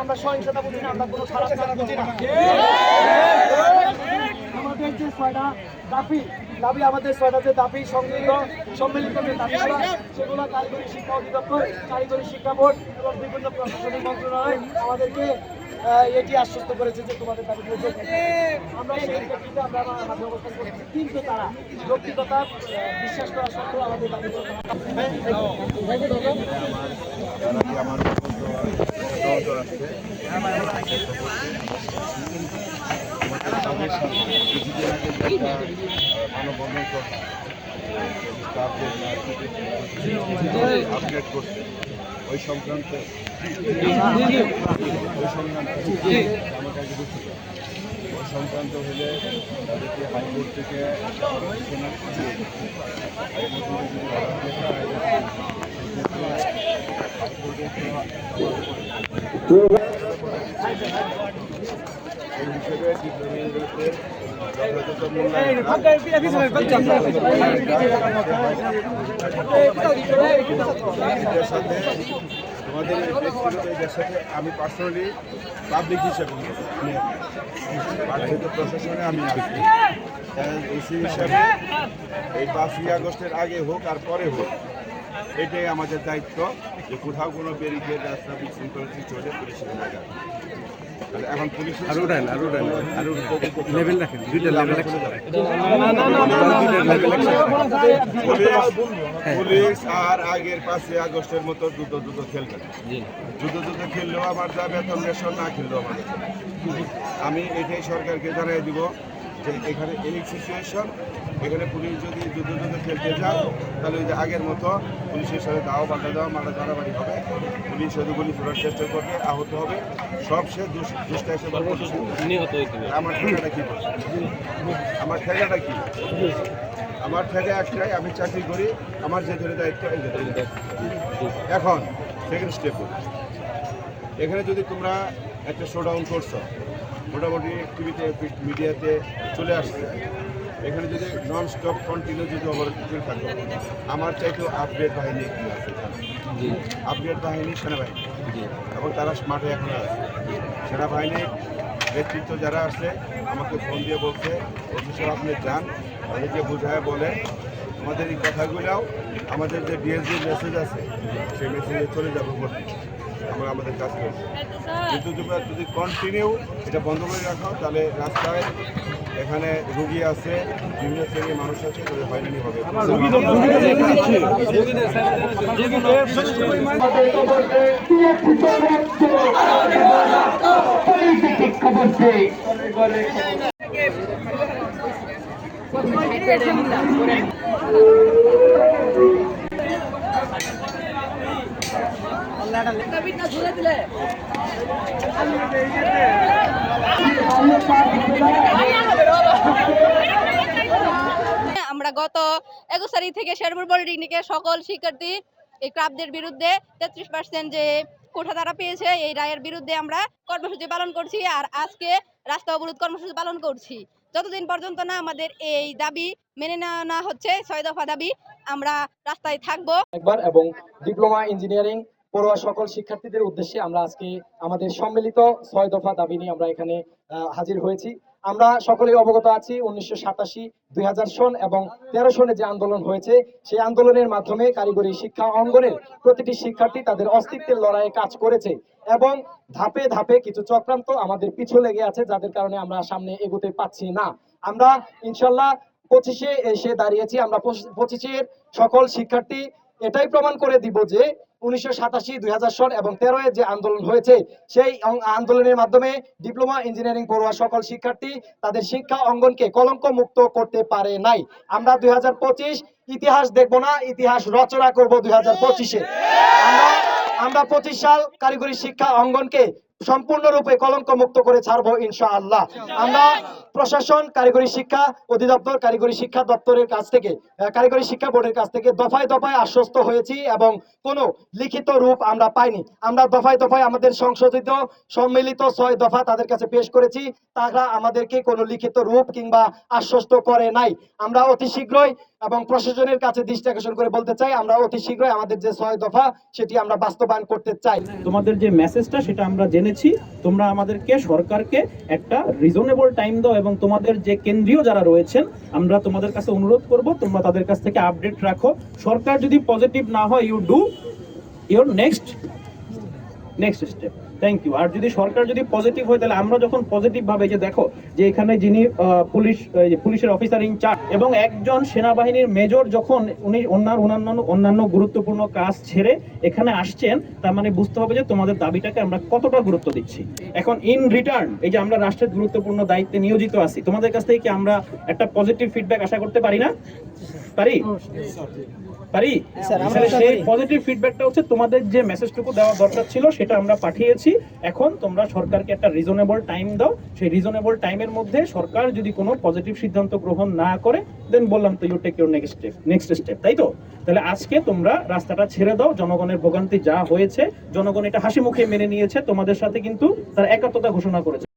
আমরা সহিংসতা বুঝি না আমরা কোনো খারাপ বুঝি না। ছয়টা দাবি দাবি আমাদের ছয়টা যে দাবি সম্মিলিত সম্মিলিত যে দাবিগুলো সেগুলো কারিগরি শিক্ষা অধিদপ্তর, কারিগরি শিক্ষা বোর্ড এবং বিভিন্ন প্রশাসনিক মন্ত্রণালয় আমাদেরকে এটি আশ্বস্ত করেছে যে তোমাদের দাবিগুলো আমরা সেই কিন্তু তারা যৌক্তিকতা বিশ্বাস করা সত্ত্বেও আমাদের দাবিগুলো আমার মানববন্ধন করছে আপডেট করছে ওই সংক্রান্ত ওই সংক্রান্ত আমার কাছে পারে ওই সংক্রান্ত হলে তাদেরকে হাইকোর্ট থেকে হাইকোর্ট থেকে যদি অর্ডার লেখা হয় এই হিসেবে ডিপ্লোমেন্টের সাথে আমি পার্সোনালি পাবলিক হিসেবে পাঠিত প্রশাসনে আমি আছি। এসি হিসাবে এই পাঁচই আগস্টের আগে হোক আর পরে হোক, এটাই আমাদের দায়িত্ব যে কোথাও কোনো ব্যারিকেড রাস্তা বিশৃঙ্খলা হলে পুলিশের জায়গা এখন পুলিশের আরও উঠান, আরও উঠান, আরও লেভেল রাখেন, দুইটা লেভেল রাখেন। পুলিশ পুলিশ আর আগের পাঁচই আগস্টের মতো দ্রুত দ্রুত খেলবে যুদ্ধ দ্রুত দ্রুত খেললেও আমার যা বেতন রেশন না খেললেও আমার আমি এটাই সরকারকে জানাই দিব যে এখানে এই সিচুয়েশন এখানে পুলিশ যদি যুদ্ধ যুদ্ধ খেলতে যায় তাহলে ওই যে আগের মতো পুলিশের সাথে দাও বাধা দেওয়া মারা মারামারি হবে। পুলিশ হয়তো গুলি ছোড়ার চেষ্টা করবে আহত হবে। সব সে দুষ দুষ্টা এসে আমার ঠেকাটা কী? আমার ঠেকাটা কী? আমার ঠেকা একটাই আমি চাকরি করি আমার যে ধরে দায়িত্ব এই যে ধরে দায়িত্ব। এখন সেকেন্ড স্টেপ এখানে যদি তোমরা একটা শোডাউন করছ মোটামুটি টিভিতে মিডিয়াতে চলে আসছে। এখানে যদি নন স্টপ কন্টিনিউ যদি চলতে থাকো আমার চাইতেও আপডেট বাহিনী এখানে আছে। আপডেট বাহিনী সেনাবাহিনী। এবং তারা স্মার্টে এখন আছে। সেনাবাহিনীর নেতৃত্ব যারা আছে আমাকে ফোন দিয়ে বলছে অফিসার আপনি যান। তাদেরকে বুঝায় বলে আমাদের এই কথাগুলোও আমাদের যে ডিএসডি মেসেজ আছে সেই মেসেজে চলে যাবে আমরা আমাদের কাজ করছি। কিন্তু তোমরা যদি কন্টিনিউ এটা বন্ধ করে রাখো তাহলে রাস্তায় এখানে রুগী আছে বিভিন্ন শ্রেণির মানুষ আছে তাদের হয়রানি হবে। আমরা গত একুশ তারিখ থেকে শেরপুর পলিটেকনিকের সকল শিক্ষার্থী এই ক্রাবদের বিরুদ্ধে তেত্রিশ পার্সেন্ট যে কোঠা তারা পেয়েছে, এই রায়ের বিরুদ্ধে আমরা কর্মসূচি পালন করছি আর আজকে রাস্তা অবরোধ কর্মসূচি পালন করছি। যতদিন পর্যন্ত না আমাদের এই দাবি মেনে নেওয়া না হচ্ছে, ছয় দফা দাবি আমরা রাস্তায় থাকব। একবার এবং ডিপ্লোমা ইঞ্জিনিয়ারিং পড়ুয়া সকল শিক্ষার্থীদের উদ্দেশ্যে আমরা আজকে আমাদের সম্মিলিত ছয় দফা দাবি নিয়ে আমরা এখানে হাজির হয়েছি। আমরা সকলে অবগত আছি, উনিশশো সাতাশি, দুই সন এবং তেরো সনে যে আন্দোলন হয়েছে, সেই আন্দোলনের মাধ্যমে কারিগরি শিক্ষা অঙ্গনের প্রতিটি শিক্ষার্থী তাদের অস্তিত্বের লড়াইয়ে কাজ করেছে এবং ধাপে ধাপে কিছু চক্রান্ত আমাদের পিছু লেগে আছে, যাদের কারণে আমরা সামনে এগোতে পাচ্ছি না। আমরা ইনশাল্লাহ পঁচিশে এসে দাঁড়িয়েছি, আমরা পঁচিশ- পঁচিশের সকল শিক্ষার্থী এটাই প্রমাণ করে দিব যে উনিশশো সাতাশি দুই সন এবং তেরো এর যে আন্দোলন হয়েছে, সেই আন্দোলনের মাধ্যমে ডিপ্লোমা ইঞ্জিনিয়ারিং পড়ুয়া সকল শিক্ষার্থী তাদের শিক্ষা অঙ্গনকে কলঙ্ক মুক্ত করতে পারে নাই। আমরা দুই হাজার পঁচিশ, ইতিহাস দেখব না, ইতিহাস রচনা করব দুই হাজার পঁচিশে আমরা পঁচিশ সাল কারিগরি শিক্ষা অঙ্গনকে সম্পূর্ণরূপে কলঙ্ক মুক্ত করে ছাড়বো ইনশাআল্লাহ। আমরা প্রশাসন, কারিগরি শিক্ষা, অধিদপ্তর, কারিগরি শিক্ষা দপ্তরের কাছ থেকে কারিগরি শিক্ষা বোর্ডের কাছ থেকে দফায় দফায় আশ্বস্ত হয়েছি এবং কোনো লিখিত রূপ আমরা পাইনি। আমরা দফায় দফায় আমাদের সংশোধিত, সম্মিলিত ছয় দফা তাদের কাছে পেশ করেছি। তারা আমাদেরকে কোনো লিখিত রূপ কিংবা আশ্বস্ত করে নাই। আমরা অতি শীঘ্রই এবং প্রশাসনের কাছে দৃষ্টি আকর্ষণ করে বলতে চাই, আমরা অতি শীঘ্রই আমাদের যে ছয় দফা সেটি আমরা বাস্তবায়ন করতে চাই। তোমাদের যে মেসেজটা সেটা আমরা জেনেছি, তোমরা আমাদেরকে সরকারকে একটা রিজনেবল টাইম দাও এবং তোমাদের যে কেন্দ্রীয় যারা রয়েছেন, আমরা তোমাদের কাছে অনুরোধ করব, তোমরা তাদের কাছ থেকে আপডেট রাখো। সরকার যদি পজিটিভ না হয় you do your next next step thank you আর যদি সরকার যদি পজিটিভ হয় তাহলে আমরা যখন পজিটিভ ভাবে যে দেখো যে এখানে যিনি পুলিশ পুলিশের অফিসার ইনচার্জ এবং একজন সেনাবাহিনীর মেজর যখন উনি অন্যান্য অন্যান্য অন্যান্য গুরুত্বপূর্ণ কাজ ছেড়ে এখানে আসছেন তার মানে বুঝতে হবে যে তোমাদের দাবিটাকে আমরা কতটা গুরুত্ব দিচ্ছি। এখন ইন রিটার্ন এই যে আমরা রাষ্ট্রের গুরুত্বপূর্ণ দায়িত্বে নিয়োজিত আছি তোমাদের কাছ থেকে কি আমরা একটা পজিটিভ ফিডব্যাক আশা করতে পারি না? পারি? পারি? সেই পজিটিভ ফিডব্যাকটা হচ্ছে তোমাদের যে মেসেজটুকু দেওয়া দরকার ছিল সেটা আমরা পাঠিয়েছি। এখন তোমরা সরকারকে একটা রিজনেবল টাইম দাও। সেই রিজনেবল টাইমের মধ্যে সরকার যদি কোনো পজিটিভ সিদ্ধান্ত গ্রহণ না করে দেন বললাম তো you take your next step next step তাই তো? তাহলে আজকে তোমরা রাস্তাটা ছেড়ে দাও, জনগণের ভোগান্তি যা হয়েছে, জনগণ এটা হাসি মুখে মেনে নিয়েছে, তোমাদের সাথে কিন্তু তার একাত্মতা ঘোষণা করেছে।